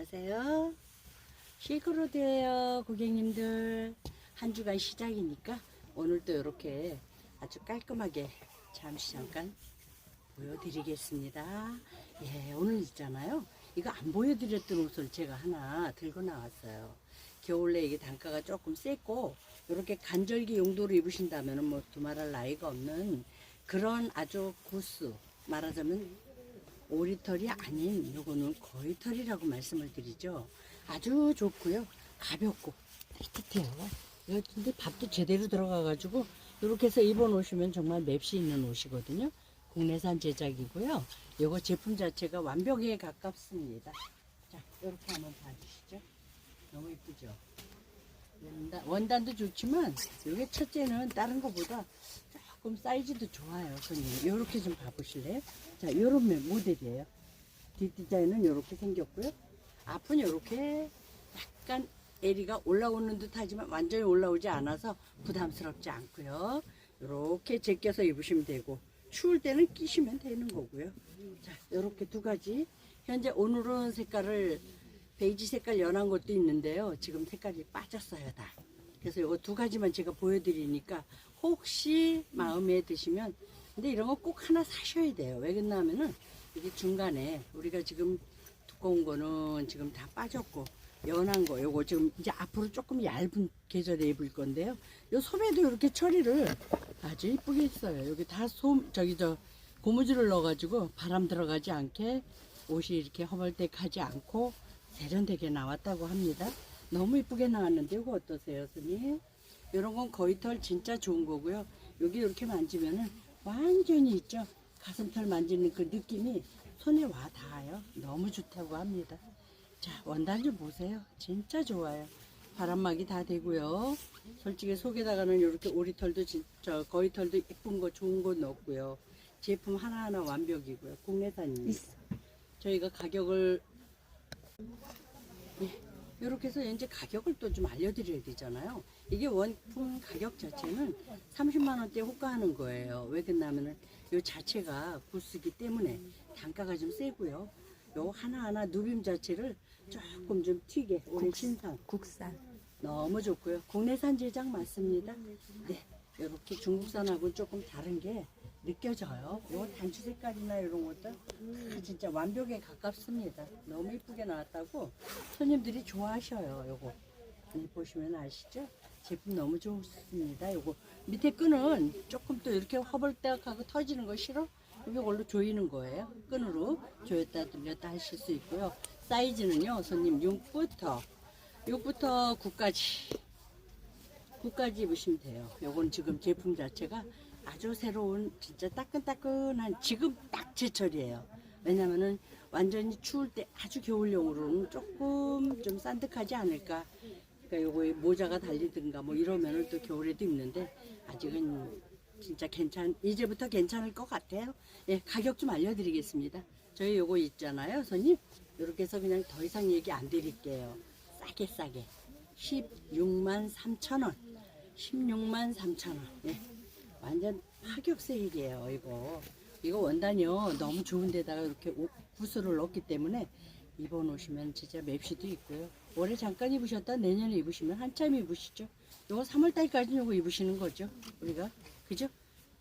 안녕하세요. 시크로드예요, 고객님들. 한 주간 시작이니까 오늘도 이렇게 아주 깔끔하게 잠시 잠깐 보여드리겠습니다. 예, 오늘 있잖아요. 이거 안 보여드렸던 옷을 제가 하나 들고 나왔어요. 겨울에 이게 단가가 조금 세고 이렇게 간절기 용도로 입으신다면 뭐 두말할 나이가 없는 그런 아주 구스 말하자면 오리털이 아닌 요거는 거위털이라고 말씀을 드리죠. 아주 좋고요. 가볍고 따뜻해요. 근데 밥도 제대로 들어가가지고 이렇게 해서 입어놓으시면 정말 맵시 있는 옷이거든요. 국내산 제작이고요. 요거 제품 자체가 완벽에 가깝습니다. 자, 이렇게 한번 봐주시죠. 너무 이쁘죠? 원단, 원단도 좋지만 이게 첫째는 다른 것보다 조금 사이즈도 좋아요. 손님 이렇게 좀 봐보실래요? 자, 요런 모델이에요. 뒷 디자인은 이렇게 생겼고요. 앞은 이렇게 약간 에리가 올라오는 듯 하지만 완전히 올라오지 않아서 부담스럽지 않고요. 이렇게 제껴서 입으시면 되고 추울 때는 끼시면 되는 거고요. 자, 이렇게 두 가지. 현재 오늘은 색깔을 베이지 색깔 연한 것도 있는데요. 지금 색깔이 빠졌어요, 다. 그래서 이거 두 가지만 제가 보여드리니까 혹시 마음에 드시면 근데 이런 거 꼭 하나 사셔야 돼요. 왜 그러냐면은 이게 중간에 우리가 지금 두꺼운 거는 지금 다 빠졌고 연한 거 요거 지금 이제 앞으로 조금 얇은 계절에 입을 건데요. 요 소매도 이렇게 처리를 아주 이쁘게 했어요. 여기 다 소 저기 저 고무줄을 넣어가지고 바람 들어가지 않게 옷이 이렇게 허벌떡하지 않고 세련되게 나왔다고 합니다. 너무 이쁘게 나왔는데 이거 어떠세요, 스님? 이런 건 거위털 진짜 좋은 거고요. 여기 이렇게 만지면은 완전히 있죠. 가슴털 만지는 그 느낌이 손에 와 닿아요. 너무 좋다고 합니다. 자, 원단 좀 보세요. 진짜 좋아요. 바람막이 다 되고요. 솔직히 속에다가는 이렇게 오리털도 진짜 거위털도 예쁜 거 좋은 거 넣었고요. 제품 하나하나 완벽이고요. 국내산입니다. 저희가 가격을 이렇게 해서 이제 가격을 또 좀 알려드려야 되잖아요. 이게 원품 가격 자체는 30만 원대 호가하는 거예요. 왜 그러냐면은 요 자체가 구스기 때문에 단가가 좀 세고요. 요 하나하나 누빔 자체를 조금 좀 튀게 오늘 신상 국산. 너무 좋고요. 국내산 제작 맞습니다. 네, 이렇게 중국산하고 조금 다른 게 느껴져요. 요 단추 색깔이나 이런 것도 다 진짜 완벽에 가깝습니다. 너무 이쁘게 나왔다고 손님들이 좋아하셔요. 요거 이 보시면 아시죠? 제품 너무 좋습니다. 요거 밑에 끈은 조금 또 이렇게 허벌떡하고 터지는 거 싫어? 이걸로 조이는 거예요. 끈으로 조였다 들렸다 하실 수 있고요. 사이즈는요, 손님 6부터 6부터 9까지 9까지 입으시면 돼요. 요건 지금 제품 자체가 아주 새로운 진짜 따끈따끈한 지금 딱 제철이에요. 왜냐면은 완전히 추울 때 아주 겨울용으로는 조금 좀 산뜻하지 않을까. 그러니까 요거에 모자가 달리든가 뭐 이러면은 또 겨울에도 입는데 아직은 진짜 괜찮 이제부터 괜찮을 것 같아요. 예, 가격 좀 알려드리겠습니다. 저희 요거 있잖아요, 손님. 이렇게 해서 그냥 더 이상 얘기 안 드릴게요. 싸게 싸게 16만 3천 원, 16만 3천 원. 예, 완전 파격 세일이에요, 이거. 이거 원단이요 너무 좋은 데다가 이렇게 옷, 구슬을 넣기 때문에 입어놓으시면 진짜 맵시도 있고요. 올해 잠깐 입으셨다 내년에 입으시면 한참 입으시죠. 요거 3월달까지 요거 입으시는 거죠. 우리가 그죠?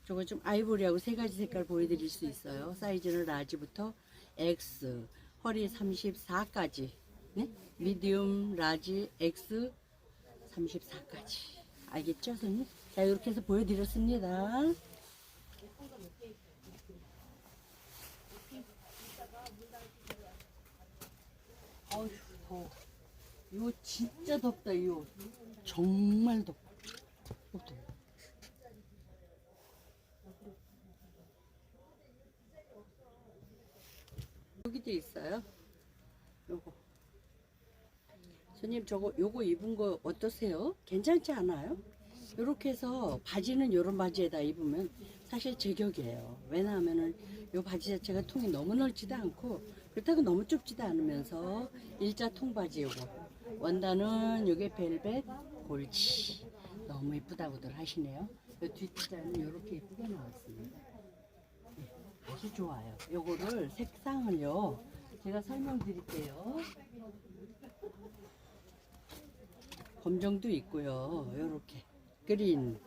저거 좀 아이보리하고 세 가지 색깔 보여드릴 수 있어요. 사이즈는 라지부터 X, 허리 34까지, 네? 미디움, 라지, X 34까지. 알겠죠, 선생님? 자, 이렇게 해서 보여드렸습니다. 더워. 이거 진짜 덥다, 이 옷. 정말 덥다. 덥다. 여기도 있어요. 요거. 손님 저거 요거 입은 거 어떠세요? 괜찮지 않아요? 요렇게 해서 바지는 요런 바지에다 입으면 사실 제격이에요. 왜냐하면은 요 바지 자체가 통이 너무 넓지도 않고 그렇다고 너무 좁지도 않으면서 일자 통바지 요거. 원단은 요게 벨벳 골치. 너무 이쁘다고들 하시네요. 요 뒷디자인은 요렇게 이쁘게 나왔습니다. 아주 좋아요. 요거를 색상을요. 제가 설명드릴게요. 검정도 있고요. 요렇게 그린.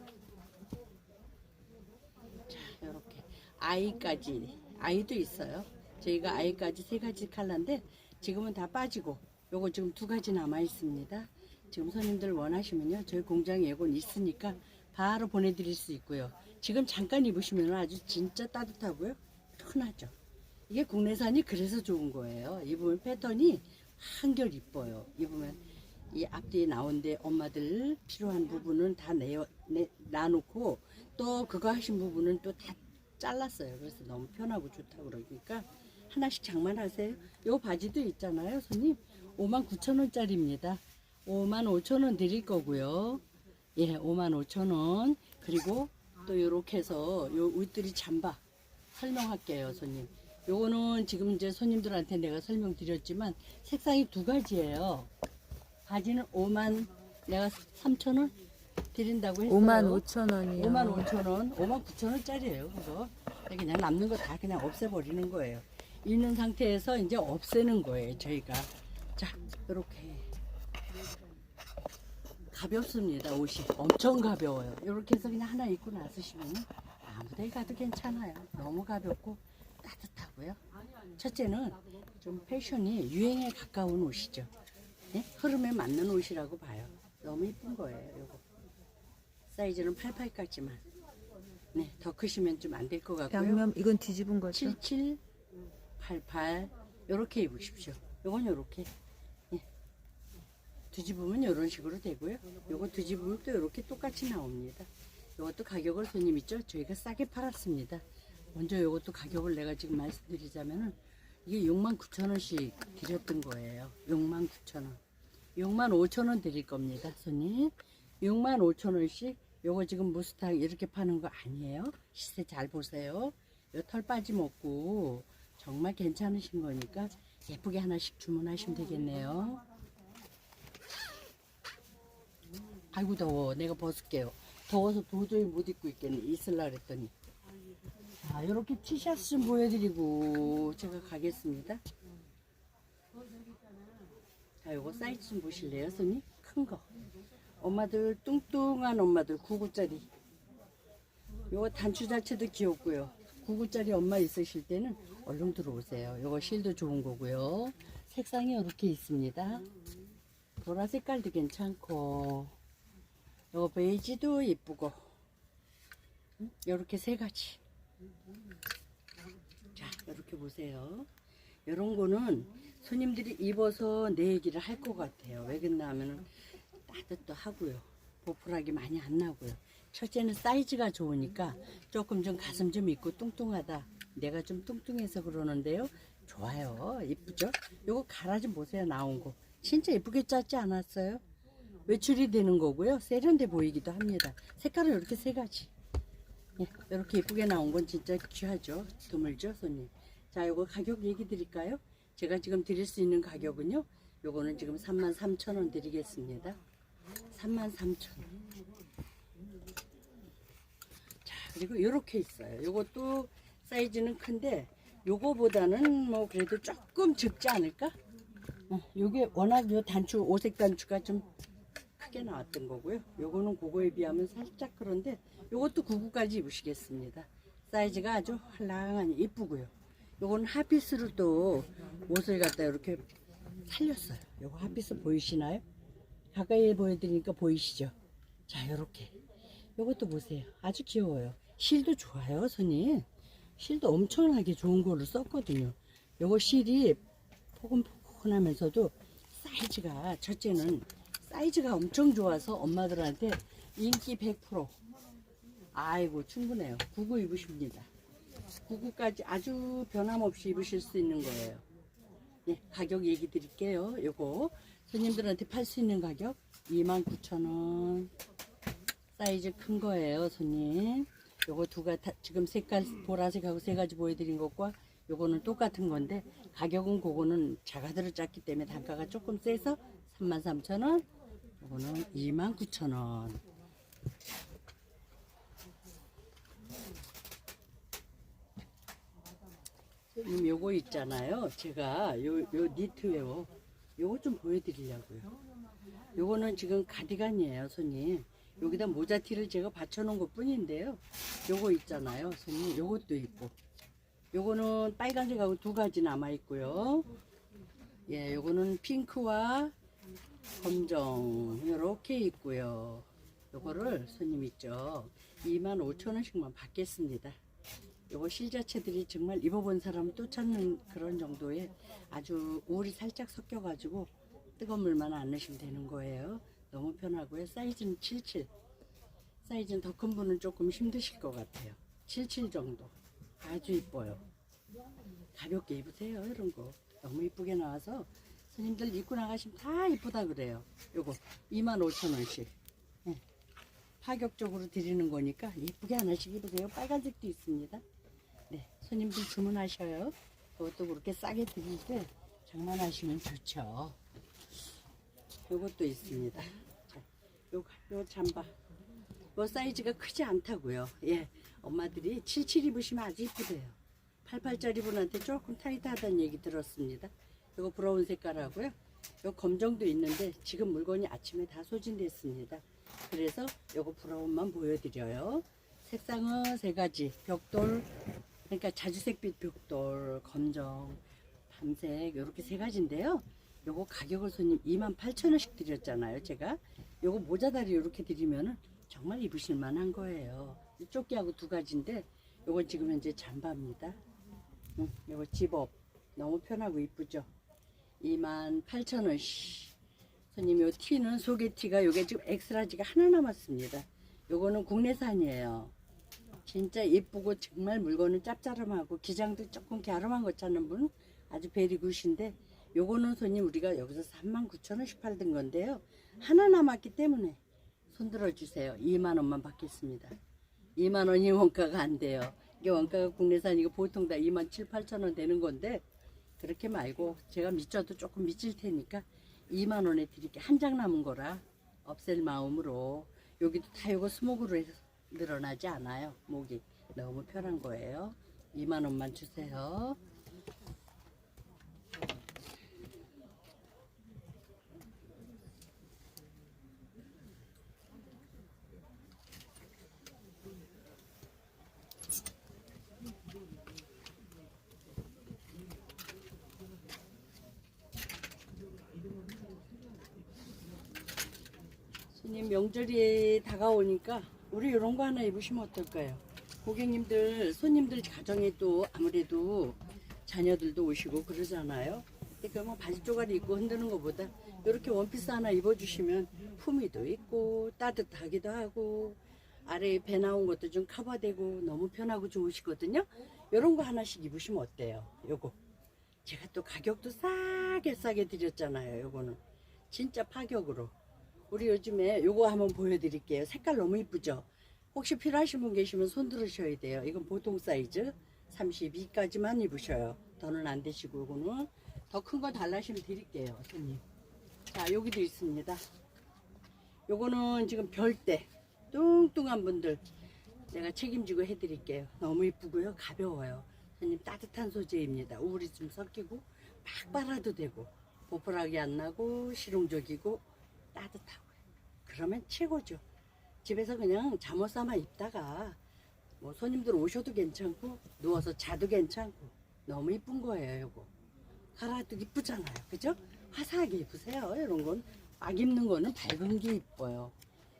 자, 요렇게 아이까지 아이도 있어요. 저희가 아이까지 세 가지 컬러인데 지금은 다 빠지고 요거 지금 두 가지 남아 있습니다. 지금 손님들 원하시면요. 저희 공장에 이건 있으니까 바로 보내드릴 수 있고요. 지금 잠깐 입으시면 아주 진짜 따뜻하고요. 편하죠. 이게 국내산이 그래서 좋은 거예요. 입으면 패턴이 한결 이뻐요. 입으면 이 앞뒤에 나온데 엄마들 필요한 부분은 다 내어, 내, 놔놓고 또 그거 하신 부분은 또 다 잘랐어요. 그래서 너무 편하고 좋다고 그러니까 하나씩 장만하세요. 요 바지도 있잖아요. 손님 5만 9천 원짜리입니다. 5만 5천 원 드릴 거고요. 예, 5만 5천 원. 그리고 또 요렇게 해서 요 웃들이 잠바 설명할게요, 손님. 요거는 지금 이제 손님들한테 내가 설명드렸지만 색상이 두 가지예요. 바지는 5만 내가 3천 원 드린다고 했어요. 5만 5천 원이요. 5만 5천 원, 5만 9천 원짜리예요. 그거 그냥 남는 거 다 그냥 없애버리는 거예요. 있는 상태에서 이제 없애는 거예요. 저희가 자 이렇게 가볍습니다. 옷이 엄청 가벼워요. 이렇게 해서 그냥 하나 입고 나서시면 아무데 가도 괜찮아요. 너무 가볍고 따뜻하고요. 첫째는 좀 패션이 유행에 가까운 옷이죠. 예? 흐름에 맞는 옷이라고 봐요. 너무 이쁜 거예요. 요거. 사이즈는 88까지만. 네, 더 크시면 좀 안 될 것 같고요. 양면 이건 뒤집은 거죠? 77, 88 요렇게 입으십시오. 요건 요렇게 예. 뒤집으면 요런 식으로 되고요. 요거 뒤집으면 또 요렇게 똑같이 나옵니다. 요것도 가격을 손님 있죠? 저희가 싸게 팔았습니다. 먼저 요것도 가격을 내가 지금 말씀드리자면은 이게 6만 9천 원씩 드렸던 거예요. 6만 9천 원. 6만 5천 원 드릴 겁니다, 손님. 6만 5천 원씩 요거 지금 무스탕 이렇게 파는 거 아니에요? 시세 잘 보세요. 요 털 빠짐없고 정말 괜찮으신 거니까 예쁘게 하나씩 주문하시면 되겠네요. 아이고 더워. 내가 벗을게요. 더워서 도저히 못 입고 있겠네. 있을라 그랬더니. 자, 이렇게 티셔츠 좀 보여드리고 제가 가겠습니다. 자, 요거 사이즈 좀 보실래요, 손님? 큰 거. 엄마들 뚱뚱한 엄마들 9구짜리. 요거 단추 자체도 귀엽고요. 9구짜리 엄마 있으실 때는 얼른 들어오세요. 요거 실도 좋은 거고요. 색상이 이렇게 있습니다. 보라 색깔도 괜찮고 요 베이지도 예쁘고 이렇게 세 가지. 자, 이렇게 보세요. 이런 거는 손님들이 입어서 내 얘기를 할 것 같아요. 왜 그러냐 하면은 따뜻도 하고요. 보풀하기 많이 안 나고요. 첫째는 사이즈가 좋으니까 조금 좀 가슴 좀 있고 뚱뚱하다. 내가 좀 뚱뚱해서 그러는데요. 좋아요. 이쁘죠? 요거 갈아 좀 보세요. 나온 거. 진짜 예쁘게 짰지 않았어요? 외출이 되는 거고요. 세련돼 보이기도 합니다. 색깔은 이렇게 세 가지. 예, 이렇게 예쁘게 나온 건 진짜 귀하죠. 드물죠, 손님. 자, 요거 가격 얘기 드릴까요? 제가 지금 드릴 수 있는 가격은요. 요거는 지금 33,000원 드리겠습니다. 33,000원. 자, 그리고 요렇게 있어요. 요것도 사이즈는 큰데 요거보다는 뭐 그래도 조금 적지 않을까? 어, 요게 워낙 요 단추, 오색 단추가 좀 크게 나왔던 거고요. 요거는 그거에 비하면 살짝 그런데 요것도 99까지 입으시겠습니다. 사이즈가 아주 활랑하니 이쁘고요. 요거는 핫피스로 또 옷을 갖다 이렇게 살렸어요. 요거 핫피스 보이시나요? 가까이 보여드리니까 보이시죠? 자, 요렇게. 요것도 보세요. 아주 귀여워요. 실도 좋아요, 손님. 실도 엄청나게 좋은 거를 썼거든요. 요거 실이 포근포근하면서도 사이즈가 첫째는 사이즈가 엄청 좋아서 엄마들한테 인기 100%. 아이고 충분해요. 99 입으십니다. 99까지 아주 변함없이 입으실 수 있는 거예요. 네, 가격 얘기 드릴게요. 요거 손님들한테 팔 수 있는 가격 29,000원. 사이즈 큰 거예요, 손님. 요거 두 가지 지금 색깔 보라색하고 세 가지 보여드린 것과 요거는 똑같은 건데 가격은 그거는 자가들을 짰기 때문에 단가가 조금 세서 33,000원. 요거는 29,000원. 손님 요거 있잖아요. 제가 요, 요 니트웨어 요거 좀 보여드리려고요. 요거는 지금 가디건이에요, 손님. 여기다 모자티를 제가 받쳐놓은 것 뿐인데요. 요거 있잖아요, 손님. 요것도 있고. 요거는 빨간색하고 두 가지 남아있고요. 예, 요거는 핑크와 검정 이렇게 있고요. 요거를 손님 있죠. 25,000원씩만 받겠습니다. 요거 실자체들이 정말 입어본 사람 또 찾는 그런 정도의 아주 울이 살짝 섞여가지고 뜨거운 물만 안 넣으시면 되는 거예요. 너무 편하고요. 사이즈는 77. 사이즈는 더 큰 분은 조금 힘드실 것 같아요. 77 정도. 아주 이뻐요. 가볍게 입으세요. 이런 거. 너무 이쁘게 나와서 손님들 입고 나가시면 다 이쁘다 그래요. 요거 25,000원씩. 예. 파격적으로 드리는 거니까 이쁘게 하나씩 입으세요. 빨간색도 있습니다. 네, 손님들 주문하셔요. 그것도 그렇게 싸게 드릴 때 장만하시면 좋죠. 요것도 있습니다. 자, 요, 요 잠바. 뭐 사이즈가 크지 않다고요. 예, 엄마들이 77 입으시면 아주 이쁘대요. 88짜리 분한테 조금 타이트하다는 얘기 들었습니다. 요거 브라운 색깔하고요. 요 검정도 있는데 지금 물건이 아침에 다 소진됐습니다. 그래서 요거 브라운만 보여드려요. 색상은 세 가지. 벽돌, 그러니까 자주색빛 벽돌, 검정, 밤색 이렇게 세 가지인데요. 요거 가격을 손님 28,000원씩 드렸잖아요. 제가 요거 모자다리 이렇게 드리면은 정말 입으실 만한 거예요. 이 조끼하고 두 가지인데 요건 지금 현재 잠바입니다. 응, 요거 집업 너무 편하고 이쁘죠. 28,000원씩. 손님 요 티는 소개 티가 요게 지금 엑스라지가 하나 남았습니다. 요거는 국내산이에요. 진짜 예쁘고 정말 물건은 짭짤함하고 기장도 조금 갸름한 거 찾는 분 아주 베리 굿인데 요거는 손님 우리가 여기서 39,000원씩 팔던 건데요. 하나 남았기 때문에 손들어 주세요. 2만 원만 받겠습니다. 2만 원이 원가가 안 돼요. 이게 원가가 국내산이고 보통 다 2만 7, 8천 원 되는 건데 그렇게 말고 제가 미쳐도 조금 미칠 테니까 2만 원에 드릴게요. 한장 남은 거라 없앨 마음으로 여기도 다 요거 스모그로 해서 늘어나지 않아요. 목이 너무 편한 거예요. 2만 원만 주세요. 손님 명절이 다가오니까 우리 이런 거 하나 입으시면 어떨까요? 고객님들, 손님들 가정에 또 아무래도 자녀들도 오시고 그러잖아요. 그러니까 뭐 바지 쪼가리 입고 흔드는 것보다 이렇게 원피스 하나 입어주시면 품위도 있고 따뜻하기도 하고 아래에 배 나온 것도 좀 커버되고 너무 편하고 좋으시거든요. 이런 거 하나씩 입으시면 어때요? 요거. 제가 또 가격도 싸게 싸게 드렸잖아요. 요거는. 진짜 파격으로. 우리 요즘에 요거 한번 보여드릴게요. 색깔 너무 이쁘죠? 혹시 필요하신 분 계시면 손 들으셔야 돼요. 이건 보통 사이즈 32까지만 입으셔요. 더는 안 되시고 요거는 더 큰 거 달라시면 드릴게요. 손님. 자 여기도 있습니다. 요거는 지금 별대 뚱뚱한 분들 내가 책임지고 해드릴게요. 너무 이쁘고요. 가벼워요. 손님 따뜻한 소재입니다. 우울이 좀 섞이고 막 빨아도 되고 보풀하게 안 나고 실용적이고 따뜻하고요. 그러면 최고죠. 집에서 그냥 잠옷 삼아 입다가 뭐 손님들 오셔도 괜찮고 누워서 자도 괜찮고 너무 이쁜 거예요, 요거. 가라도 이쁘잖아요. 그죠? 화사하게 입으세요. 이런 건 막 입는 거는 밝은 게 이뻐요.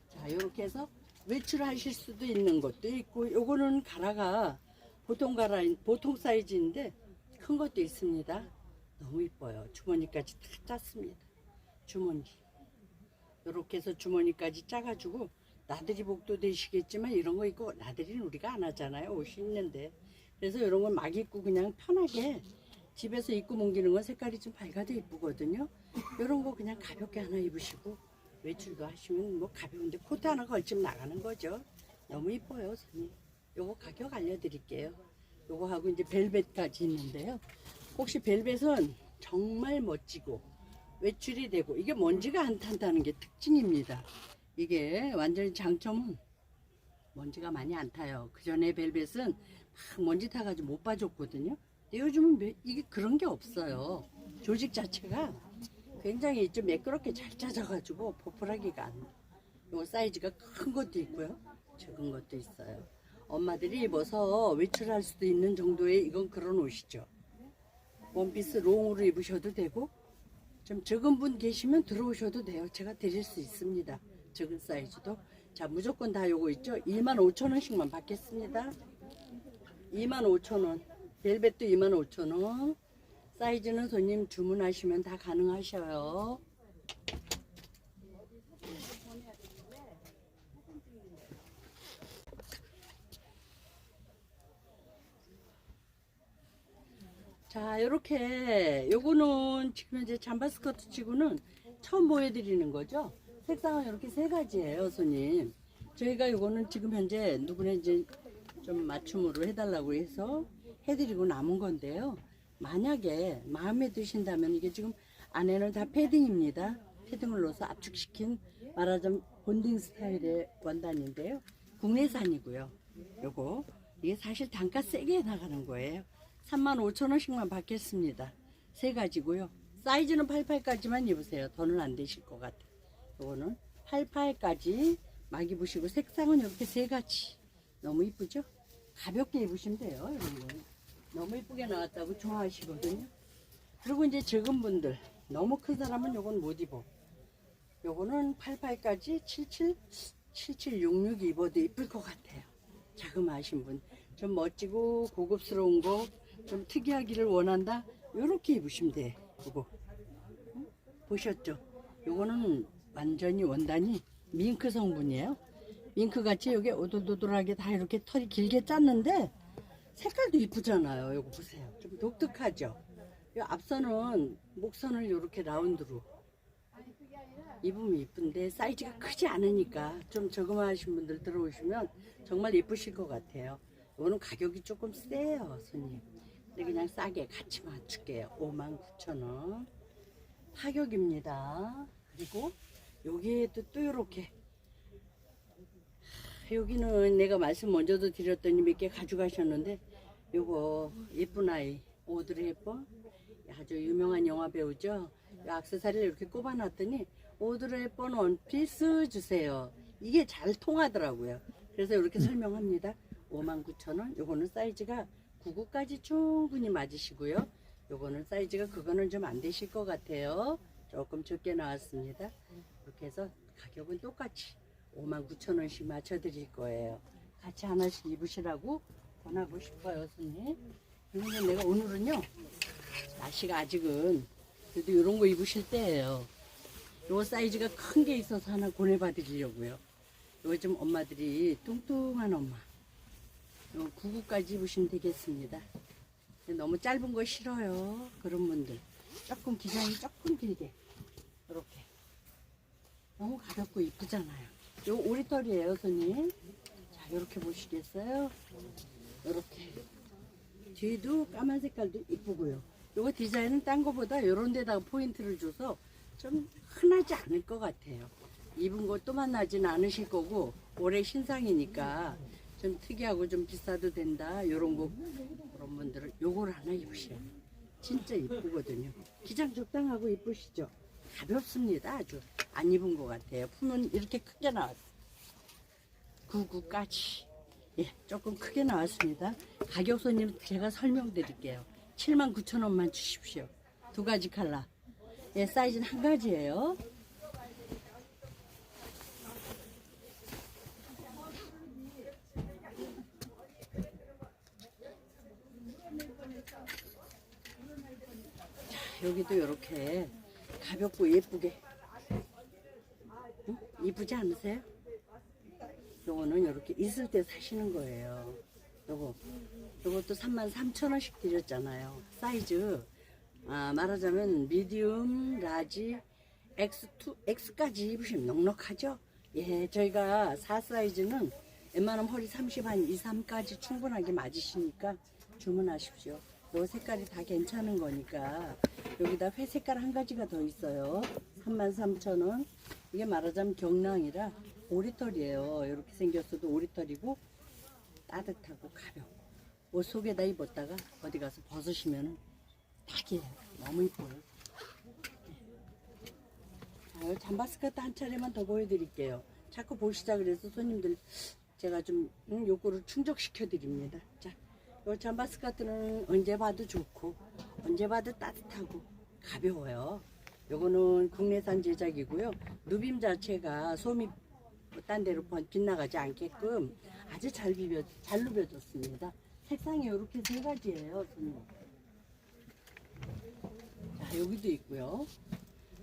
자, 요렇게 해서 외출하실 수도 있는 것도 있고 요거는 가라가 보통 가라 보통 사이즈인데 큰 것도 있습니다. 너무 이뻐요. 주머니까지 다 짰습니다. 주머니. 이렇게 해서 주머니까지 짜가지고 나들이 복도 되시겠지만 이런 거 입고 나들이는 우리가 안 하잖아요. 옷이 있는데. 그래서 이런 건 막 입고 그냥 편하게 집에서 입고 뭉기는 건 색깔이 좀 밝아도 이쁘거든요. 이런 거 그냥 가볍게 하나 입으시고 외출도 하시면 뭐 가벼운데 코트 하나 걸치면 나가는 거죠. 너무 이뻐요 선생님 요거 가격 알려드릴게요. 요거 하고 이제 벨벳까지 있는데요. 혹시 벨벳은 정말 멋지고 외출이 되고 이게 먼지가 안 탄다는 게 특징입니다. 이게 완전히 장점은 먼지가 많이 안 타요. 그 전에 벨벳은 막 먼지 타가지고 못 봐줬거든요. 근데 요즘은 매- 이게 그런 게 없어요. 조직 자체가 굉장히 좀 매끄럽게 잘 짜져가지고 보풀하기가 안. 요 사이즈가 큰 것도 있고요, 작은 것도 있어요. 엄마들이 입어서 외출할 수도 있는 정도의 이건 그런 옷이죠. 원피스 롱으로 입으셔도 되고 좀 적은 분 계시면 들어오셔도 돼요. 제가 드릴 수 있습니다. 적은 사이즈도. 자, 무조건 다 요거 있죠? 2만 5천 원씩만 받겠습니다. 2만 5천 원. 벨벳도 2만 5천 원. 사이즈는 손님 주문하시면 다 가능하셔요. 자, 이렇게 요거는 지금 현재 잠바 스커트 치고는 처음 보여드리는 거죠. 색상은 이렇게 세 가지예요, 손님. 저희가 요거는 지금 현재 누구나 이제 좀 맞춤으로 해달라고 해서 해드리고 남은 건데요. 만약에 마음에 드신다면 이게 지금 안에는 다 패딩입니다. 패딩을 넣어서 압축시킨 말하자면 본딩 스타일의 원단인데요. 국내산이고요. 요거 이게 사실 단가 세게 나가는 거예요. 3만 5천 원씩만 받겠습니다. 세 가지고요. 사이즈는 88까지만 입으세요. 더는 안 되실 것 같아요. 요거는 88까지 막 입으시고 색상은 이렇게 세 가지. 너무 이쁘죠? 가볍게 입으시면 돼요. 이런 거. 너무 이쁘게 나왔다고 좋아하시거든요. 그리고 이제 적은 분들 너무 큰 사람은 요건 못 입어. 요거는 88까지 77, 7766 입어도 이쁠 것 같아요. 자그마하신 분. 좀 멋지고 고급스러운 거, 좀 특이하기를 원한다. 요렇게 입으시면 돼. 요거. 응? 보셨죠? 요거는 완전히 원단이 밍크 성분이에요. 밍크 같이 여기 오돌도돌하게 다 이렇게 털이 길게 짰는데 색깔도 이쁘잖아요. 요거 보세요. 좀 독특하죠? 요 앞선은 목선을 이렇게 라운드로 입으면 이쁜데 사이즈가 크지 않으니까 좀 저금하신 분들 들어오시면 정말 예쁘실 것 같아요. 이거는 가격이 조금 세요, 손님. 근데 그냥 싸게 같이 맞출게요. 59,000원. 파격입니다. 그리고 여기에도 또 이렇게 여기는 내가 말씀 먼저도 드렸더니 몇 개 가져가셨는데 요거 예쁜 아이 오드리 헵번 아주 유명한 영화 배우죠. 이 액세서리를 이렇게 꼽아놨더니 오드리 헵번 원피스 주세요. 이게 잘 통하더라고요. 그래서 이렇게 설명합니다. 59,000원. 요거는 사이즈가 99까지 충분히 맞으시고요. 요거는 사이즈가 그거는 좀 안 되실 것 같아요. 조금 적게 나왔습니다. 이렇게 해서 가격은 똑같이 59,000원씩 맞춰드릴 거예요. 같이 하나씩 입으시라고 권하고 싶어요, 손님. 그런데 내가 오늘은요, 날씨가 아직은 그래도 이런 거 입으실 때예요. 요 사이즈가 큰 게 있어서 하나 보내봐드리려고요. 요즘 엄마들이 뚱뚱한 엄마. 요 99까지 입으시면 되겠습니다. 너무 짧은 거 싫어요. 그런 분들. 조금 기장이 조금 길게. 이렇게. 너무 가볍고 이쁘잖아요. 요 오리털이에요, 손님. 자, 이렇게 보시겠어요? 이렇게. 뒤도 까만 색깔도 이쁘고요. 요거 디자인은 딴 거보다 요런 데다가 포인트를 줘서 좀 흔하지 않을 것 같아요. 입은 것도 만나진 않으실 거고 올해 신상이니까 좀 특이하고 좀 비싸도 된다. 요런 거 그런 분들은 요걸 하나 입으셔요. 진짜 이쁘거든요. 기장 적당하고 이쁘시죠? 가볍습니다. 아주 안 입은 것 같아요. 품은 이렇게 크게 나왔어요. 99까지. 예, 조금 크게 나왔습니다. 가격 손님 제가 설명드릴게요. 79,000원만 주십시오. 두 가지 칼라. 예, 사이즈는 한 가지예요. 여기도 이렇게 가볍고 예쁘게. 응? 이쁘지 않으세요? 요거는 이렇게 있을 때 사시는 거예요. 요거. 요것도 33,000원씩 드렸잖아요. 사이즈. 아, 말하자면 미디움, 라지, X2, X까지 입으시면 넉넉하죠? 예, 저희가 4 사이즈는 웬만하면 허리 30, 한 2, 3까지 충분하게 맞으시니까 주문하십시오. 요 색깔이 다 괜찮은 거니까 여기다 회 색깔 한 가지가 더 있어요. 33,000원. 이게 말하자면 경랑이라 오리털이에요. 이렇게 생겼어도 오리털이고 따뜻하고 가볍고 옷 속에다 입었다가 어디 가서 벗으시면 딱이에요. 너무 이뻐요. 자, 요 잠바스커트 한 차례만 더 보여드릴게요. 자꾸 보시자 그래서 손님들 제가 좀 응, 요거를 충족시켜 드립니다. 자, 요 잠바 스커트는 언제 봐도 좋고 언제 봐도 따뜻하고 가벼워요. 요거는 국내산 제작이고요. 누빔 자체가 솜이 뭐딴 데로 번- 빗나가지 않게끔 아주 잘 비벼 잘 누벼졌습니다. 색상이 이렇게 세 가지예요. 손님. 자 여기도 있고요.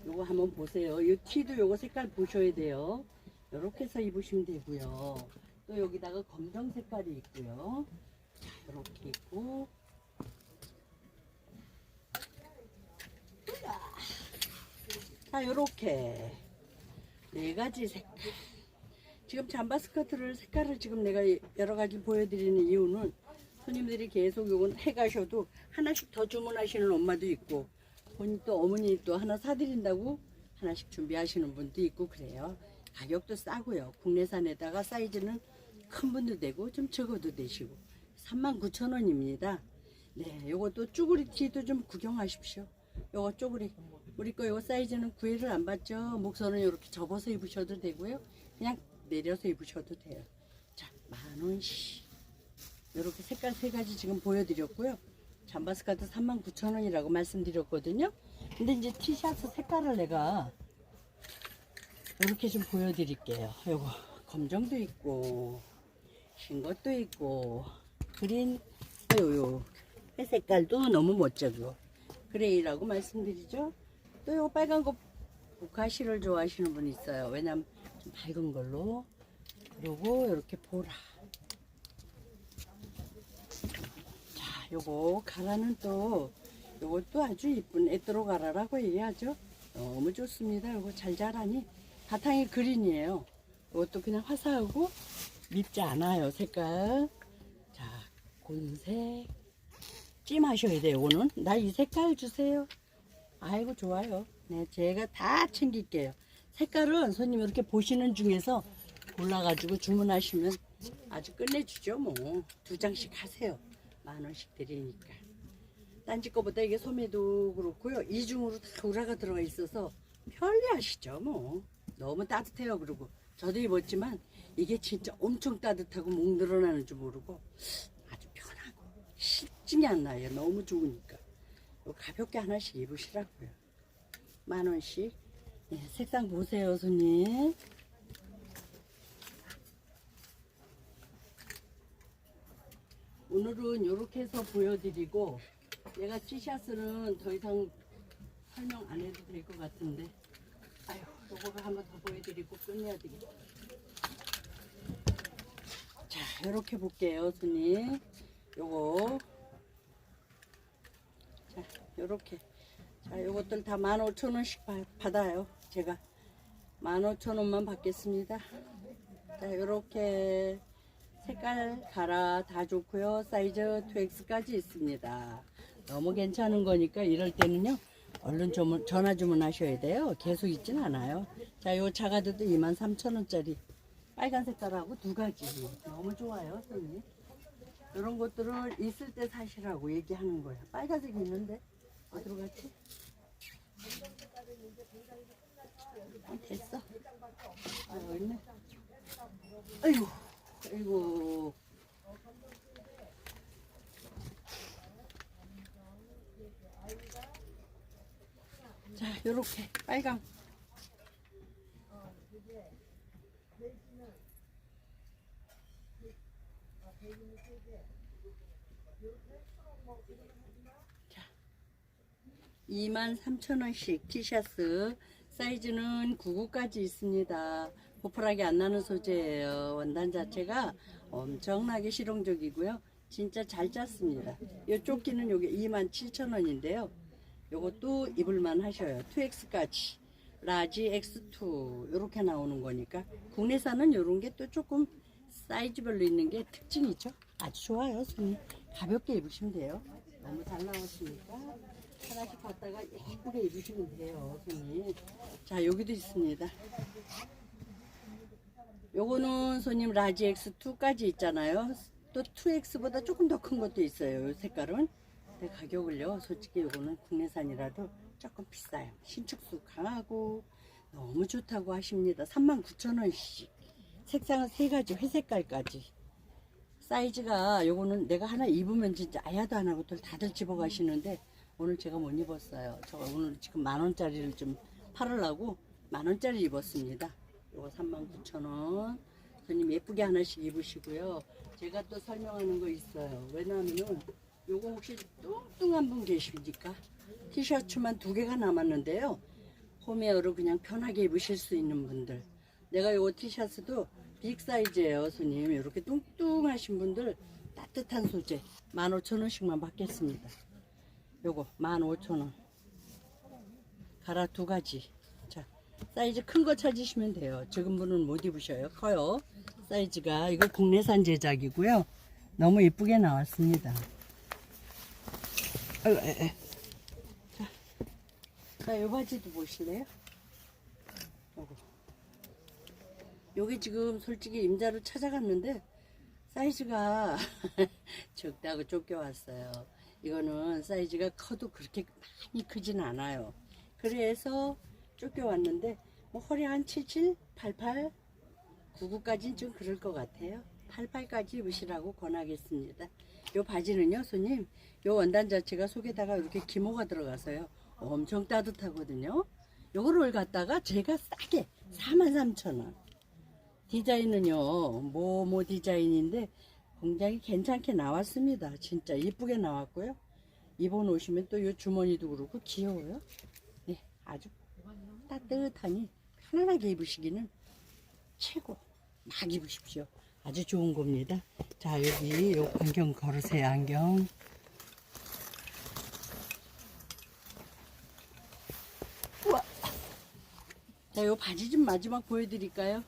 요거 한번 보세요. 이 티도 요거 색깔 보셔야 돼요. 이렇게 해서 입으시면 되고요. 또 여기다가 검정 색깔이 있고요. 자 이렇게 있고. 자 요렇게. 네 가지 색깔 지금 잠바 스커트를 색깔을 지금 내가 여러 가지 보여드리는 이유는 손님들이 계속 요건 해가셔도 하나씩 더 주문하시는 엄마도 있고 본인 또 어머니 또 하나 사드린다고 하나씩 준비하시는 분도 있고 그래요. 가격도 싸고요. 국내산에다가 사이즈는 큰 분도 되고 좀 적어도 되시고 39,000원입니다. 네 요것도 쭈구리 티도 좀 구경하십시오. 요거 쪼그리 우리 거 요거 사이즈는 구애를 안 받죠? 목선은 이렇게 접어서 입으셔도 되고요. 그냥 내려서 입으셔도 돼요. 자 만원씩 이렇게 색깔 세 가지 지금 보여드렸고요. 잠바스카트 39,000원이라고 말씀드렸거든요. 근데 이제 티셔츠 색깔을 내가 이렇게 좀 보여드릴게요. 요거 검정도 있고 흰 것도 있고 그린 요요 색깔도 너무 멋져요 그레이라고 말씀드리죠. 또 요 빨간 거 보카시를 좋아하시는 분 있어요. 왜냐면 좀 밝은 걸로. 그리고 이렇게 보라. 자, 요거 가라는 또 요것도 아주 이쁜 에트로 가라라고 얘기하죠. 너무 좋습니다. 요거 잘 자라니 바탕이 그린이에요. 이것도 그냥 화사하고 밉지 않아요. 색깔. 자, 곤색. 찜하셔야 돼요, 오늘. 나이 색깔 주세요. 아이고, 좋아요. 네, 제가 다 챙길게요. 색깔은 손님 이렇게 보시는 중에서 골라가지고 주문하시면 아주 끝내주죠, 뭐. 두 장씩 하세요. 만 원씩 드리니까. 딴지 거보다 이게 소매도 그렇고요. 이중으로 다 우라가 들어가 있어서 편리하시죠, 뭐. 너무 따뜻해요, 그리고. 저도 입었지만 이게 진짜 엄청 따뜻하고 목 늘어나는 줄 모르고 실증이 안 나요. 너무 좋으니까. 이거 가볍게 하나씩 입으시라고요. 만 원씩. 네, 색상 보세요, 손님. 오늘은 이렇게 해서 보여드리고 얘가 티셔츠는 더 이상 설명 안 해도 될 것 같은데 아유 요거가 한번 더 보여드리고 끝내야 되겠다 자 이렇게 볼게요 손님 요거. 자 요렇게. 자 요것들 다 15,000원씩 받아요 제가. 15,000원만 받겠습니다. 자 요렇게 색깔 가라 다 좋고요. 사이즈 2X까지 있습니다. 너무 괜찮은 거니까 이럴 때는요 얼른 주문, 전화 주문하셔야 돼요. 계속 있진 않아요. 자요 자가드도 23,000원짜리 빨간 색깔하고 두 가지. 너무 좋아요 손님 이런 것들을 있을 때 사시라고 얘기하는 거예요 빨간색이 있는데? 어디로 갔지? 아, 됐어. 아 있네. 아이고 아이고. 자 요렇게 빨강 자 23,000원씩 티셔츠 사이즈는 99까지 있습니다. 보풀하게 안 나는 소재예요. 원단 자체가 엄청나게 실용적이고요. 진짜 잘 짰습니다. 이 조끼는 요게 27,000원인데요. 요것도 입을만 하셔요. 2X까지. 라지 X2 이렇게 나오는 거니까 국내산은 이런 게 또 조금 사이즈별로 있는 게 특징이죠. 아주 좋아요. 손이 가볍게 입으시면 돼요. 너무 잘 나왔으니까 하나씩 갖다가 예쁘게 입으시면 돼요. 손님. 자 여기도 있습니다. 요거는 손님 라지 X2까지 있잖아요. 또 2X보다 조금 더 큰 것도 있어요. 이 색깔은. 근데 가격을요. 솔직히 이거는 국내산이라도 조금 비싸요. 신축수 강하고 너무 좋다고 하십니다. 39,000원씩. 색상은 세 가지, 회색깔까지. 사이즈가 요거는 내가 하나 입으면 진짜 아야도 안 하고 다들 집어 가시는데 오늘 제가 못 입었어요. 저 오늘 지금 만 원짜리를 좀 팔으려고 만 원짜리 입었습니다. 요거 39,000원. 손님 예쁘게 하나씩 입으시고요. 제가 또 설명하는 거 있어요. 왜냐하면은 요거 혹시 뚱뚱한 분 계십니까? 티셔츠만 두 개가 남았는데요. 홈웨어로 그냥 편하게 입으실 수 있는 분들. 내가 요거 티셔츠도 빅 사이즈예요, 손님. 이렇게 뚱뚱하신 분들 따뜻한 소재 15,000원씩만 받겠습니다. 요거 15,000원. 가라 두 가지. 자, 사이즈 큰 거 찾으시면 돼요. 지금 분은 못 입으셔요. 커요. 사이즈가 이거 국내산 제작이고요. 너무 예쁘게 나왔습니다. 아이고, 에, 에. 자, 자, 요 바지도 보실래요? 요거. 요게 지금 솔직히 임자로 찾아갔는데 사이즈가 적다고 쫓겨왔어요. 이거는 사이즈가 커도 그렇게 많이 크진 않아요. 그래서 쫓겨왔는데 뭐 허리 한 77, 88, 99까지는 좀 그럴 것 같아요. 88까지 입으시라고 권하겠습니다. 요 바지는요, 손님, 요 원단 자체가 속에다가 이렇게 기모가 들어가서요. 엄청 따뜻하거든요. 요거를 갖다가 제가 싸게 43,000원. 디자인은요, 뭐뭐 디자인인데 굉장히 괜찮게 나왔습니다. 진짜 이쁘게 나왔고요. 입어 놓으시면 또요 주머니도 그렇고 귀여워요. 네, 아주 따뜻하니 편안하게 입으시기는 최고. 막 입으십시오. 아주 좋은 겁니다. 자, 여기 요 안경 걸으세요, 안경. 우와. 자, 요 바지 좀 마지막 보여드릴까요?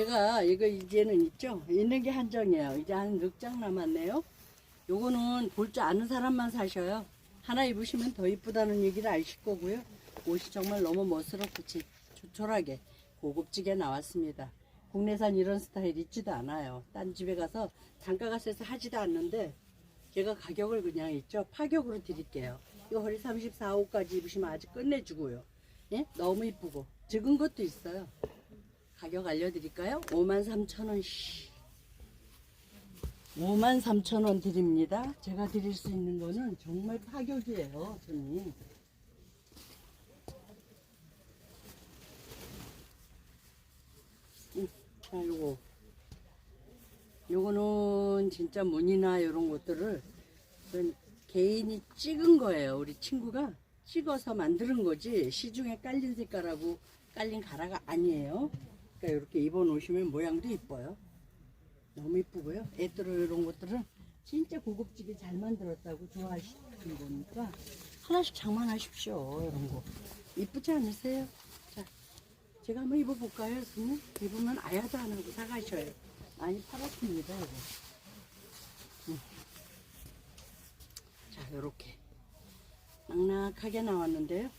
제가 이거 이제는 있죠? 있는 게 한정이에요. 이제 한넉장 남았네요. 요거는 볼 줄 아는 사람만 사셔요. 하나 입으시면 더 이쁘다는 얘기를 아실 거고요. 옷이 정말 너무 멋스럽고 지- 조촐하게 고급지게 나왔습니다. 국내산 이런 스타일 있지도 않아요. 딴 집에 가서 단가가 세서 하지도 않는데 제가 가격을 그냥 있죠. 파격으로 드릴게요. 이거 허리 34, 5까지 입으시면 아주 끝내주고요. 예? 너무 이쁘고 적은 것도 있어요. 가격 알려드릴까요? 53,000원씩. 53,000원 드립니다. 제가 드릴 수 있는 거는 정말 파격이에요, 손님. 음, 자, 요거. 요거는 진짜 무늬나 이런 것들을 개인이 찍은 거예요. 우리 친구가 찍어서 만드는 거지 시중에 깔린 색깔하고 깔린 가라가 아니에요. 그러니까 이렇게 입어 놓으시면 모양도 이뻐요. 너무 이쁘고요. 애들은 이런 것들은 진짜 고급지게 잘 만들었다고 좋아하시는 거니까 하나씩 장만하십시오. 이런 거 이쁘지 않으세요? 자, 제가 한번 입어볼까요, 선생님? 입으면 아야도 안 하고 사가셔요. 많이 팔았습니다, 이거. 음. 자, 요렇게 낙낙하게 나왔는데요.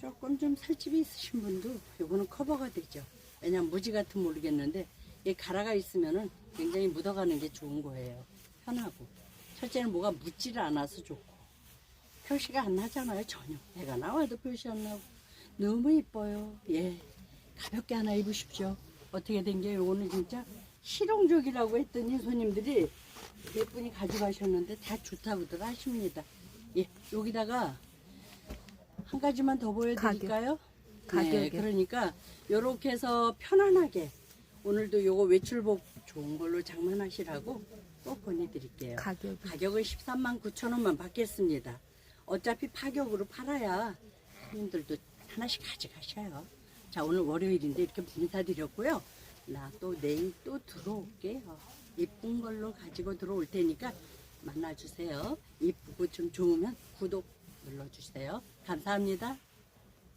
조금 좀 살집이 있으신 분도 요거는 커버가 되죠. 왜냐면 무지 같은 모르겠는데 이 가라가 있으면은 굉장히 묻어가는 게 좋은 거예요. 편하고. 첫째는 뭐가 묻지를 않아서 좋고. 표시가 안 나잖아요, 전혀. 내가 나와도 표시 안 나고. 너무 이뻐요. 예. 가볍게 하나 입으십시오. 어떻게 된 게 요거는 진짜 실용적이라고 했더니 손님들이 몇 분이 가져가셨는데 다 좋다고들 하십니다. 예. 여기다가 한 가지만 더 보여드릴까요? 네, 가격이요? 그러니까 요렇게 해서 편안하게 오늘도 요거 외출복 좋은 걸로 장만하시라고 꼭 권해드릴게요. 가격이. 가격은 13만 9천 원만 받겠습니다. 어차피 파격으로 팔아야 손님들도 하나씩 가져가셔요. 자 오늘 월요일인데 이렇게 인사드렸고요. 나 또 내일 또 들어올게요. 이쁜 걸로 가지고 들어올 테니까 만나주세요. 이쁘고 좀 좋으면 구독 눌러주세요. 감사합니다.